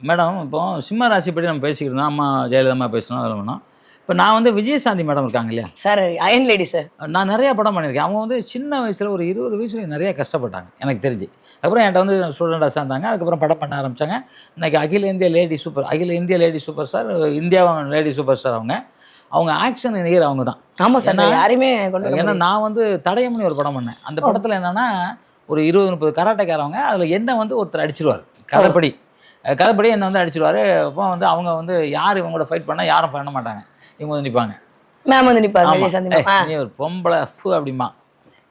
Madam இப்போ சிம்ம ராசி பற்றி நம்ம பேசிக்கிட்டு இருந்தோம். அம்மா ஜெயலலிதா பேசணும் அதெல்லாம் வேணும். இப்போ நான் வந்து விஜயசாந்தி மேடம் இருக்காங்க இல்லையா? Sir iron lady sir. நான் நிறைய படம் பண்ணியிருக்கேன். அவங்க வந்து சின்ன வயசில் ஒரு இருபது வயசுல நிறைய கஷ்டப்பட்டாங்க எனக்கு தெரிஞ்சு. அப்புறம் என்கிட்ட வந்து ஸ்டூடெண்டாக சேர்ந்தாங்க. அதுக்கப்புறம் படம் பண்ண ஆரம்பித்தாங்க இன்னைக்கு அகில இந்திய லேடி சூப்பர் அகில இந்திய லேடி சூப்பர் ஸ்டார் இந்தியாவும் லேடி சூப்பர் ஸ்டார் அவங்க. அவங்க ஆக்ஷன் நிகர் அவங்க தான். ஆமா சார் கொண்டு வர ஏன்னா. நான் வந்து தடயம்னு ஒரு படம் பண்ணேன். அந்த படத்தில் என்னன்னா ஒரு இருபது முப்பது கராட்டைக்காரவங்க அதில் என்ன வந்து ஒருத்தர் அடிச்சிருவார். கதைப்படி கதைப்படி என்ன வந்து அடிச்சிருவாரு. அப்போ வந்து அவங்க வந்து யார் இவங்களோட ஃபைட் பண்ணால் யாரும் பண்ண மாட்டாங்க. இவங்க வந்து நிற்பாங்க மேம் வந்து மேம் நீ ஒரு பொம்பளை ஃபு அப்படிமா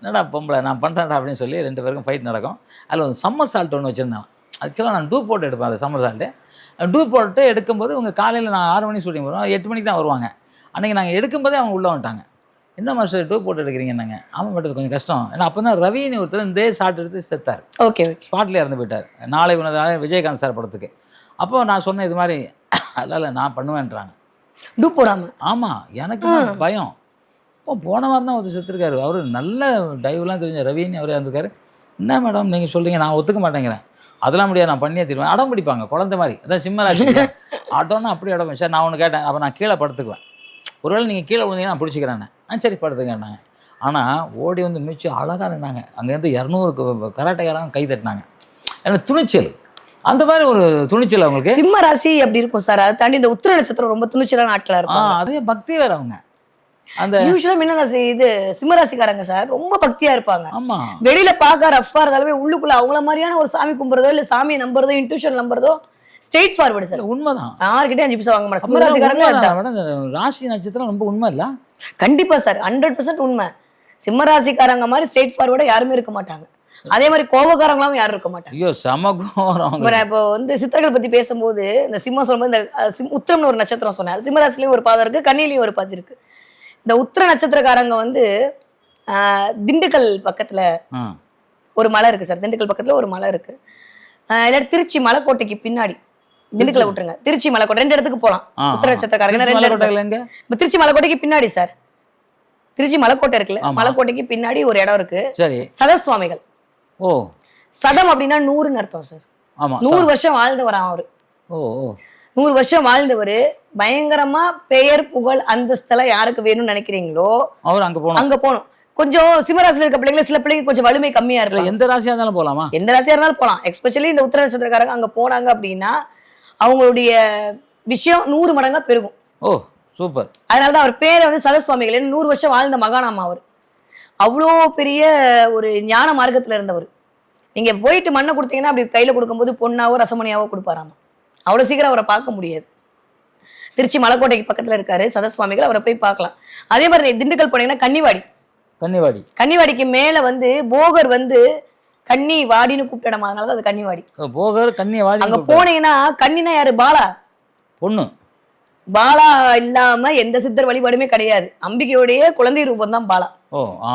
என்னடா பொம்பளை நான் பண்ணுறேன்டா அப்படின்னு சொல்லி ரெண்டு பேருக்கும் ஃபைட் நடக்கும். அதில் ஒரு சம்மர் சால்ட் ஒன்று வச்சுருந்தேன் ஆக்சுவலாக நான் டூ போட்டு எடுப்பேன் அந்த சம்மர் சால்ட்டு டூ போட்டு எடுக்கும்போது இவங்க காலையில் நான் ஆறு மணிக்கு ஷூட்டிங் வருவோம் எட்டு மணிக்கு தான் வருவாங்க. அன்றைக்கி நாங்கள் எடுக்கும்போதே அவங்க உள்ளே வந்துட்டாங்க. என்ன மாஸ்டர் டூ போட்டு எடுக்கிறீங்கன்னாங்க ஆமாம் பட்டது கொஞ்சம் கஷ்டம். ஏன்னா அப்போ தான் ரவின்னு ஒருத்தர் இந்த ஷாட் எடுத்து செத்தார். ஓகே ஸ்பாட்லேயே இறந்து போயிட்டார். நாளை நாளை விஜயகாந்த் சார் படத்துக்கு. அப்போ நான் சொன்னேன் இது மாதிரி இல்லை இல்லை நான் பண்ணுவேன்றாங்க. டூ போடாம? ஆமாம் எனக்கு பயம். இப்போ போன வாரம் தான் ஒருத்தர் செத்துருக்காரு. அவர் நல்ல டைவ்லாம் தெரிஞ்ச ரவின்னு அவரே இருந்திருக்காரு என்ன மேடம் நீங்கள் சொல்றீங்க நான் ஒத்துக்க மாட்டேங்கிறேன். அதெல்லாம் முடியாது நான் பண்ணியே தருவேன். அடம் பிடிப்பாங்க குழந்தை மாதிரி. அதான் சிம்மராசி ஆட்டோன்னா அப்படி அடம். சார் நான் ஒன்று கேட்டேன். அப்போ நான் கீழே படுத்துக்குவேன். ஒருவேளை நீங்கள் கீழே விழுந்தீங்கன்னா நான் பிடிச்சிக்கிறேன் ஆ சரி படுத்துக்கன்னாங்க ஆனால் ஓடி வந்து மிச்சு அழகாக நின்னாங்க. அங்கேருந்து இரநூறு கராட்டைக்காரங்க கை தட்டினாங்க. எனக்கு துணிச்சல். அந்த மாதிரி ஒரு துணிச்சல் அவங்களுக்கு. சிம்ம ராசி அப்படி இருக்கும் சார்? அதை தாண்டி இந்த உத்திர நட்சத்திரம் ரொம்ப துணிச்சலான ஆட்களா ஆ இருக்கும் அதே பக்தி வேற அவங்க. அந்த யூஸ்வலா மீன ராசி இது சிம்ம ராசிக்காரங்க சார். ரொம்ப பக்தியா இருப்பாங்க. ஆமா. வெளியில பார்க்க ரஃபா இருந்தாலுமே உள்ளுக்குள்ள அவங்கள மாதிரியான ஒரு சாமி கும்புறதோ இல்ல சாமியை நம்புறதோ இன்ட்யூஷன் நம்புறதோ ஸ்ட்ரெயிட் ஃபார்வர்டு சார் உண்மைதான். யார்கிட்டயும் அஞ்சு பைசா வாங்க மாட்டேன் ராசி நட்சத்திரம் ரொம்ப உண்மை இல்ல? கண்டிப்பா சார் ஹண்ட்ரட் பர்சன்ட் உண்மை. சிம்ம ராசிக்காரங்க மாதிரி ஸ்ட்ரெயிட் ஃபார்வர்டா யாருமே இருக்க மாட்டாங்க. அதே மாதிரி கோபக்காரங்களாவும் யாரும் இருக்க மாட்டாங்க. ஐயோ செம இப்ப வந்து சித்தர்கள் பத்தி பேசும்போது இந்த சிம்மம் சொல்லும்போது இந்த உத்திரம்னு ஒரு நட்சத்திரம் சொன்னேன் சிம்ம ராசிலையும் ஒரு பாதம் இருக்கு கன்னிலையும் ஒரு பாதி இருக்கு. இந்த உத்திர நட்சத்திரக்காரங்க வந்து திண்டுக்கல் பக்கத்துல ஒரு மலை இருக்கு சார் திண்டுக்கல் பக்கத்துல ஒரு மலை இருக்கு. இல்லாட்டி திருச்சி மலைக்கோட்டைக்கு பின்னாடி. திண்டுக்கல்ல விட்டுருங்க. திருச்சி மலைக்கோட்டை ரெண்டு இடத்துக்கு போலாம். உத்திர. நட்சத்திரக்காரங்க ரெண்டு இப்ப திருச்சி மலைக்கோட்டைக்கு பின்னாடி சார். திருச்சி மலைக்கோட்டை இருக்குல்ல. மலைக்கோட்டைக்கு பின்னாடி ஒரு இடம் இருக்கு. சரி. சதசுவாமிகள். ஓ. சதம் அப்படின்னா நூறுன்னு அர்த்தம் சார். நூறு வருஷம் வாழ்ந்தவராம் அவரு. நூறு வருஷம் வாழ்ந்தவர் பயங்கரமா பெயர் புகழ் அந்தஸ்தெல்லாம் யாருக்கு வேணும்னு நினைக்கிறீங்களோ அவர் அங்க போனோம் அங்க போகணும். கொஞ்சம் சிம்மராசியில் இருக்க பிள்ளைங்க சில பிள்ளைங்க கொஞ்சம் வலிமை கம்மியா இருக்கலாம் எந்த ராசியா இருந்தாலும் போலாமா? எந்த ராசியா இருந்தாலும் போகலாம் எஸ்பெஷலி இந்த உத்தர நட்சத்திரக்காரங்க அங்க போனாங்க அப்படின்னா அவங்களுடைய விஷயம் நூறு மடங்கா பெருகும். ஓ சூப்பர். அதனாலதான் அவர் பேரை வந்து ஏன்னா நூறு வருஷம் வாழ்ந்த மகானாமா அவர். அவ்வளோ பெரிய ஒரு ஞான மார்க்கத்துல இருந்தவர். நீங்க போயிட்டு மண்ணை கொடுத்தீங்கன்னா அப்படி கையில கொடுக்கும்போது பொண்ணாவோ ரசமணியாவோ கொடுப்பாராமா? அவ்வளவு சீக்கிரம் அவரை பார்க்க முடியாது. திருச்சி மலைக்கோட்டைக்கு பக்கத்துல இருக்காரு சதசுவாமிகள் அவரை போய் பார்க்கலாம். அதே மாதிரி திண்டுக்கல் போனீங்கன்னா கன்னிவாடி. கன்னிவாடி. கன்னிவாடிக்கு மேல வந்து போகர் வந்து கன்னி வாடின்னு கூப்பிட்ட இடம்? அதனாலதான் அது கன்னிவாடி ஓ, போகர் கன்னி வாடி அங்க போனீங்கன்னா கன்னினா யாரு? பாலா. பொண்ணு. பாலா இல்லாம எந்த சித்தர் வழிபாடுமே கிடையாது. அம்பிகையோடைய குழந்தை ரூபம் தான் பாலா. ஓ ஆ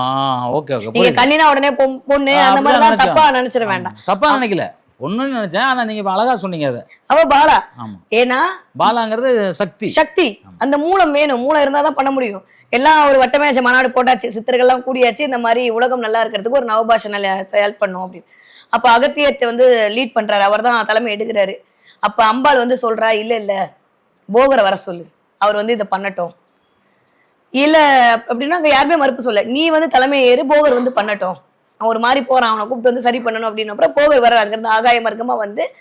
ஓகே ஓகே. நீங்க கண்ணினா உடனே பொண்ணு அந்த நினைச்சேன். தப்பா நினைச்சிட வேண்டாம். தப்பா நினைக்கல. பொண்ணுன்னு நினைச்சேன் ஆனா நீங்க இப்ப அழகா சொன்னீங்க அதை. அவ பாலா. ஏன்னா பாலாங்கிறது சக்தி. சக்தி. அந்த மூலம் வேணும். மூலம் இருந்தா தான் பண்ண முடியும். எல்லாம் ஒரு வட்டமேச மாநாடு போட்டாச்சு சித்தர்கள்லாம் கூடியாச்சு இந்த மாதிரி உலகம் நல்லா இருக்கிறதுக்கு ஒரு நவபாஷ நல்ல ஹெல்ப் பண்ணும் அப்படின்னு. அப்ப அகத்தியத்தை வந்து லீட் பண்றாரு. அவர் தான் தலைமை எடுக்கிறாரு. அப்ப அம்பாள் வந்து சொல்றா இல்ல இல்ல. போகரை வர சொல்லு. அவர் வந்து இதை பண்ணட்டும். இல்ல அப்படின்னா அங்க யாருமே மறுப்பு சொல்ல நீ வந்து தலைமை ஏறு போகர் வந்து பண்ணட்டும். அவன் ஒரு மாதிரி போறான் அவனை கூப்பிட்டு வந்து சரி பண்ணணும் அப்படின்னு. அப்புறம் போகர் வர அங்கிருந்து ஆகாய மார்க்கமா வந்து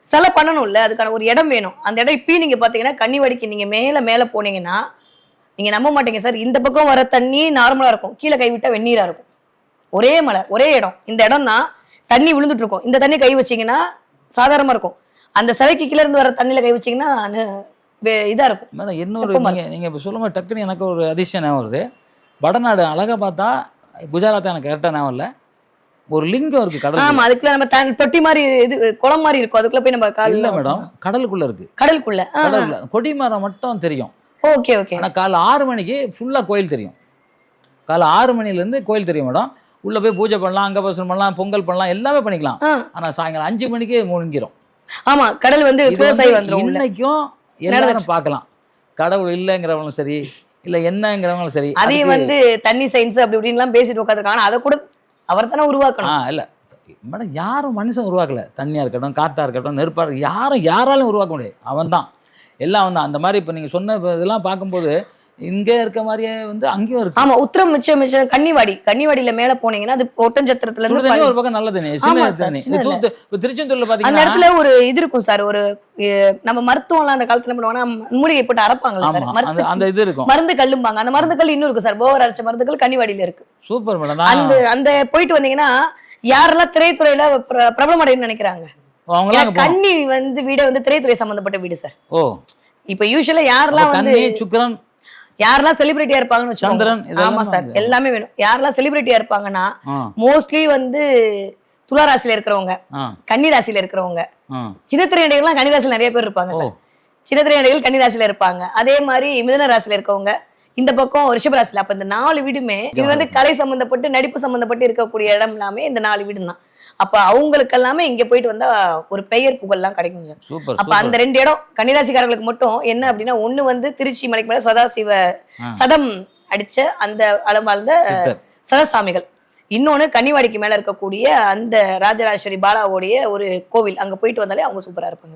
சில பண்ணணும்ல அதுக்கான ஒரு இடம் வேணும். அந்த இடம் இப்பயும் நீங்க பாத்தீங்கன்னா கன்னிவாடிக்கு நீங்க மேல மேல போனீங்கன்னா நீங்க நம்ப மாட்டீங்க சார். இந்த பக்கம் வர தண்ணி நார்மலா இருக்கும். கீழே கை விட்டா வெந்நீரா இருக்கும். ஒரே மலை ஒரே இடம். இந்த இடம் தான் தண்ணி விழுந்துட்டு இருக்கும். இந்த தண்ணி கை வச்சீங்கன்னா சாதாரணமா இருக்கும். அந்த சிலைக்கு கீழே இருந்து வர தண்ணியில கை வச்சீங்கன்னா நு- வே- இதா இருக்கும். மேடம் இன்னொரு வெப்பமா நீங்க நீங்க இப்போ சொல்லும்போது டக்குன்னு எனக்கு ஒரு அதிசயம் ஞாபகம் வருது. வடநாடு அழகா பார்த்தா குஜராத் எனக்கு கரெக்டாக ஞாபகம் இல்லை. ஒரு லிங்கம் இருக்கு கடல் ஆமா அதுக்குள்ள நம்ம தண்ணி- தொட்டி மாதிரி இது குளம் மாதிரி இருக்கும். அதுக்குள்ள போய் நம்ம இல்ல காலையில மேடம் கடலுக்குள்ள இருக்கு. கடலுக்குள்ள. கடல்ல கொடி மரம் மட்டும் தெரியும். Okay okay. ஆனா காலைல ஆறு மணிக்கு ஃபுல்லா கோயில் தெரியும். காலைல ஆறு மணில இருந்து கோயில் தெரியும் மேடம். உள்ள போய் பூஜை பண்ணலாம் அங்கபசனம் பண்ணலாம் பொங்கல் பண்ணலாம் எல்லாமே பண்ணிக்கலாம். ஆனா சாயங்காலம் அஞ்சு மணிக்கு மூழ்கிரும் ஆமா கடல் வந்து. இன்னைக்கும் எல்லாரும் பார்க்கலாம். கடவுள் இல்லைங்கிறவங்களும் சரி இல்ல என்னங்கிறவங்களும் சரி. அதுக்கு- வந்து தண்ணி சயின்ஸ் அப்படி இப்படின்லாம் பேசிட்டு உட்காந்துருக்காங்க அதை கூட அவர் தானே உருவாக்கணும் இல்ல. மேடம் யாரும் மனுஷன் உருவாக்கல. தண்ணியாக இருக்கட்டும் காற்றா இருக்கட்டும் நெருப்பாக இருக்கட்டும் யாரும் யாராலும் உருவாக்க முடியாது. அவன் தான் எல்லாம் வந்து அந்த மாதிரி இப்போ நீங்கள் சொன்ன இதெல்லாம் பார்க்கும்போது இங்கே இருக்க மாதிரியே வந்து அங்கேயும் இருக்கு. ஆமா உத்திரம் மிச்சம் மிச்சம் கன்னிவாடி. கன்னிவாடியில மேல போனீங்கன்னா அது ஒட்டஞ்சத்திரத்துல இருந்து ஒரு பக்கம் நல்ல தண்ணி. சின்ன இப்போ திருச்செந்தூர்ல அந்த பார்த்தீங்கன்னா இடத்துல ஒரு இது இருக்கும் சார் ஒரு நம்ம மருத்துவம்லாம் அந்த காலத்துல பண்ணுவாங்கன்னா மூலிகை போட்டு அரைப்பாங்கல்ல சார் அந்த அந்த இது இருக்கும். மருந்து கல்லும்பாங்க. அந்த மருந்து கல் இன்னும் இருக்கு சார். போவர் அரைச்ச மருந்துகள் கன்னிவாடியில இருக்கு. Super madam. அந்த அந்த போயிட்டு வந்தீங்கன்னா யாரெல்லாம் திரைத்துறையில பிர- பிரபலம் அடையணும்னு நினைக்கிறாங்க கன்னி வந்து வீடு வந்து திரைத்துறை சம்பந்தப்பட்ட வீடு சார். ஓ. இப்ப யூஸ்வலா யாரெல்லாம் வந்து கன்னி சுக்கிரன் யாரெல்லாம் செலிபிரிட்டியா இருப்பாங்கன்னு வச்சுக்கோங்க. ஆமா சார் எல்லாமே வேணும். யாரெல்லாம் செலிபிரிட்டியா இருப்பாங்கன்னா மோஸ்ட்லி வந்து துலா ராசியில இருக்கிறவங்க கன்னி ராசியில இருக்கிறவங்க. ஆ. சின்னத்திரை நடிகர்லாம் கன்னி ராசியில நிறைய பேர் இருப்பாங்க சார். சின்னத்திரை நடிகர்கள் கன்னி ராசியில இருப்பாங்க. அதே மாதிரி மிதுன ராசியில இருக்கவங்க இந்த பக்கம் ரிஷப ராசியில அப்ப இந்த நாலு வீடுமே இது வந்து கலை சம்பந்தப்பட்டு நடிப்பு சம்பந்தப்பட்டு இருக்கக்கூடிய இடம் எல்லாமே இந்த நாலு வீடு தான் அப்ப அவங்களுக்கு எல்லாமே இங்க போயிட்டு வந்தா ஒரு பெயர் புகழ்லாம் கிடைக்கும் சார் அப்ப அந்த ரெண்டு இடம் கன்னிராசிக்காரங்களுக்கு மட்டும் என்ன அப்படின்னா ஒண்ணு வந்து திருச்சி மலைக்கு மேல சதாசிவ ஆ. சடம் அடிச்ச அந்த அளவாழ்ந்த சித்தர். சதசாமிகள். இன்னொன்னு கன்னிவாடிக்கு மேல இருக்கக்கூடிய அந்த ராஜராஜேஸ்வரி பாலாவுடைய ஒரு கோவில். அங்க போயிட்டு வந்தாலே அவங்க சூப்பரா இருப்பாங்க.